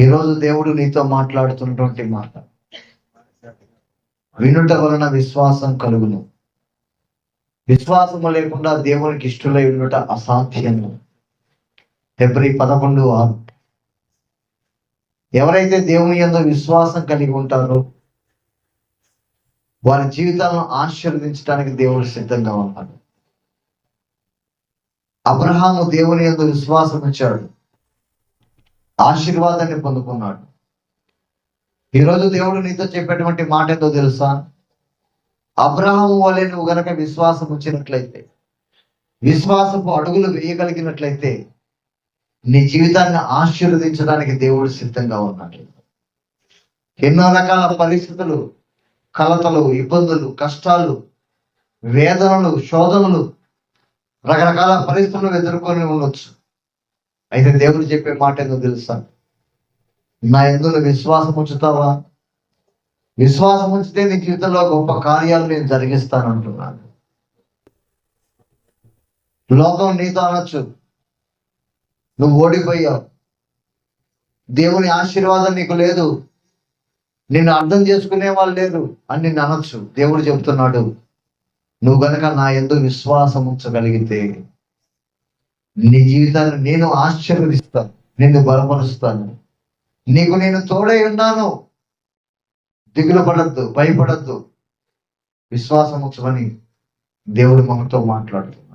ఈరోజు దేవుడు నీతో మాట్లాడుతున్నటువంటి మాట. వినుట వలన విశ్వాసం కలుగును. విశ్వాసము లేకుండా దేవునికి ఇష్టలై ఉండుట అసాధ్యము. ఫిబ్రవరి పదకొండు ఆరు. ఎవరైతే దేవుని ఎందు విశ్వాసం కలిగి ఉంటారో వారి జీవితాలను ఆశీర్వదించడానికి దేవుడు సిద్ధంగా ఉన్నాడు అబ్రహాము దేవుని ఎందు విశ్వాసం ఇచ్చాడు ఆశీర్వాదాన్ని పొందుకున్నాడు. ఈరోజు దేవుడు నీతో చెప్పేటువంటి మాట ఏందో తెలుసా? అబ్రహం వలె నువ్వు గనక విశ్వాసం వచ్చినట్లయితే విశ్వాసపు అడుగులు వేయగలిగినట్లయితే నీ జీవితాన్ని ఆశీర్వదించడానికి దేవుడు సిద్ధంగా ఉన్నాడు. ఎన్నో రకాల పరిస్థితులు కలతలు ఇబ్బందులు కష్టాలు వేదనలు శోధనలు రకరకాల పరిస్థితులను ఎదుర్కొని ఉండొచ్చు. అయితే దేవుడు చెప్పే మాట ఏదో తెలుసా? నా ఎందులో విశ్వాసం ఉంచుతావా? విశ్వాసం ఉంచితే నీ జీవితంలో గొప్ప కార్యాలు నేను జరిగిస్తానంటున్నాను లోకం నీతో అనొచ్చు. నువ్వు ఓడిపోయావు. దేవుని ఆశీర్వాదం నీకు లేదు. నిన్ను అర్థం చేసుకునే వాళ్ళు లేరు అని నిన్ను అనొచ్చు. దేవుడు చెబుతున్నాడు నువ్వు గనక నా ఎందు విశ్వాసం ఉంచగలిగితే నీ జీవితాన్ని నేను ఆశీర్వదిస్తాను నిన్ను బలపరుస్తాను. నీకు నేను తోడై ఉన్నాను. దిగులు పడద్దు భయపడద్దు. విశ్వాసం ఉంచమని దేవుడు మనతో మాట్లాడుతుంది